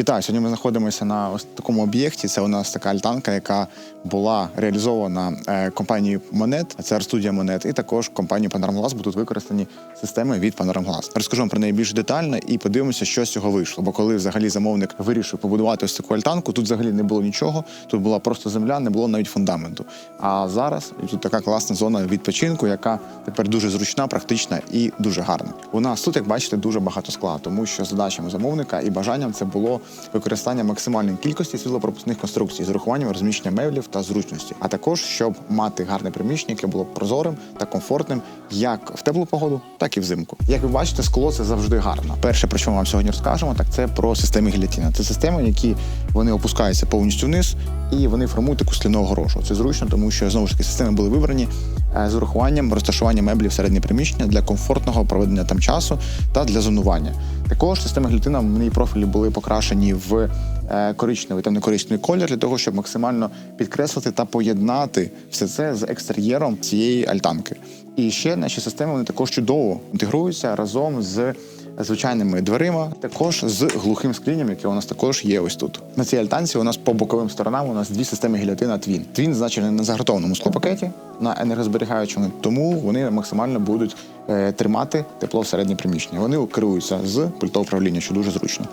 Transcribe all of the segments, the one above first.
Вітаю, сьогодні ми знаходимося на ось такому об'єкті. Це у нас така альтанка, яка була реалізована е, компанією Монет, це арт-студія Монет, і також компанією Панорамглас будуть використані системи від Панорамглас. Розкажу вам про неї більш детально і подивимося, що з цього вийшло. Бо коли взагалі замовник вирішив побудувати ось таку альтанку, тут взагалі не було нічого. Тут була просто земля, не було навіть фундаменту. А зараз тут така класна зона відпочинку, яка тепер дуже зручна, практична і дуже гарна. У нас тут, як бачите, дуже багато скла, тому що задачами замовника і бажанням це було використання максимальної кількості світлопропускних конструкцій з урахуванням розміщення меблів та зручності, а також щоб мати гарне приміщення, яке було прозорим та комфортним як в теплу погоду, так і взимку. Як ви бачите, скло це завжди гарно. Перше, про що ми вам сьогодні розкажемо, так це про системи гілятіна. Це системи, які вони опускаються повністю вниз і вони формують таку скляну огорошу. Це зручно, тому що знову ж таки системи були вибрані е, з урахуванням розташування меблів всередині приміщення для комфортного проведення там часу та для зонування. Також системи глютина в моїй профілі були покрашені в е, коричневий та некоричневий колір для того, щоб максимально підкреслити та поєднати все це з екстер'єром цієї альтанки. І ще наші системи вони також чудово інтегруються разом з звичайними дверима, також з глухим склінням, яке у нас також є ось тут. На цій альтанці у нас по боковим сторонам у нас дві системи гілятина Твін. Твін значений на загартованому склопакеті, на енергозберігаючому, тому вони максимально будуть е, тримати тепло всередині приміщення. Вони керуються з пульта управління, що дуже зручно.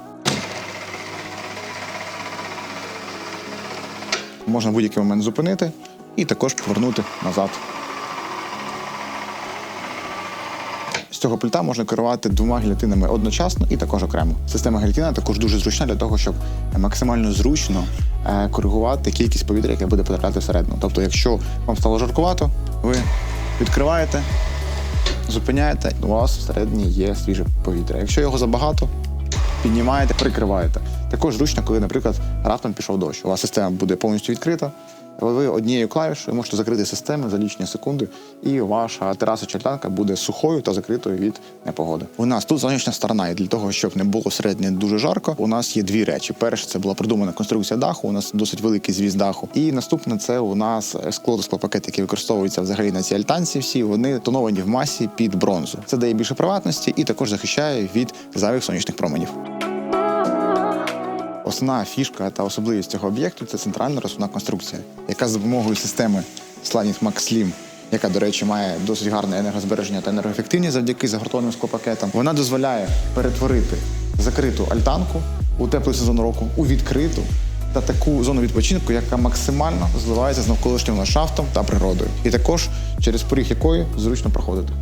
Можна будь-який момент зупинити і також повернути назад. З цього пульта можна керувати двома гілятинами одночасно і також окремо. Система гілятина також дуже зручна для того, щоб максимально зручно е, коригувати кількість повітря, яке буде потрапляти всередину. Тобто, якщо вам стало жаркувато, ви відкриваєте, зупиняєте, у вас всередині є свіже повітря. Якщо його забагато, піднімаєте, прикриваєте. Також зручно, коли, наприклад, раптом пішов дощ. У вас система буде повністю відкрита. Ви однією клавішою можете закрити систему за лічні секунди, і ваша тераса чи альтанка буде сухою та закритою від непогоди. У нас тут сонячна сторона, і для того, щоб не було всередині дуже жарко, у нас є дві речі. Перше, це була продумана конструкція даху. У нас досить великий звіз даху. І наступне це у нас скло та склопакет, які використовуються взагалі на цій альтанці. Всі вони тоновані в масі під бронзу. Це дає більше приватності і також захищає від зайвих сонячних променів. Основна фішка та особливість цього об'єкту це центральна розсувна конструкція, яка з допомогою системи Slanit Max Slim, яка, до речі, має досить гарне енергозбереження та енергоефективність завдяки загортованим склопакетам, вона дозволяє перетворити закриту альтанку у теплий сезон року у відкриту та таку зону відпочинку, яка максимально зливається з навколишнім ландшафтом та природою, і також через поріг якої зручно проходити.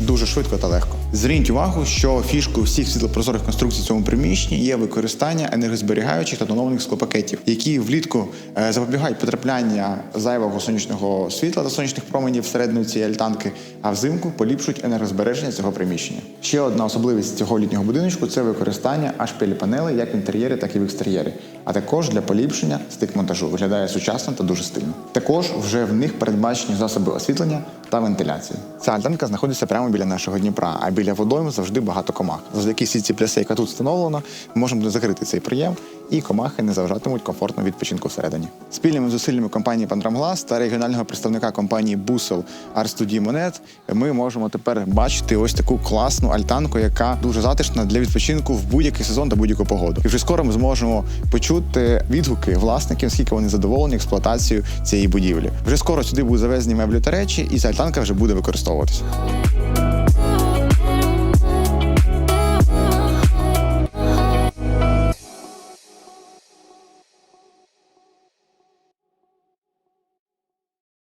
дуже швидко та легко. Зверніть увагу, що фішкою всіх світлопрозорих конструкцій в цьому приміщенні є використання енергозберігаючих та тонованих склопакетів, які влітку е, запобігають потрапляння зайвого сонячного світла та сонячних променів всередину цієї альтанки, а взимку поліпшують енергозбереження цього приміщення. Ще одна особливість цього літнього будиночку це використання HPL панелей як в інтер'єрі, так і в екстер'єрі, а також для поліпшення стик монтажу. Виглядає сучасно та дуже стильно. Також вже в них передбачені засоби освітлення та вентиляції. Ця альтанка знаходиться прямо біля нашого Дніпра, біля водойм завжди багато комах. Завдяки сітці пляси, яка тут встановлена, ми можемо закрити цей приєм, і комахи не заважатимуть комфортно відпочинку всередині. Спільними зусиллями компанії Пандрамглас та регіонального представника компанії Бусел Арстудії Монет ми можемо тепер бачити ось таку класну альтанку, яка дуже затишна для відпочинку в будь-який сезон та будь-яку погоду. І вже скоро ми зможемо почути відгуки власників, скільки вони задоволені експлуатацією цієї будівлі. Вже скоро сюди будуть завезені меблі та речі, і ця альтанка вже буде використовуватися.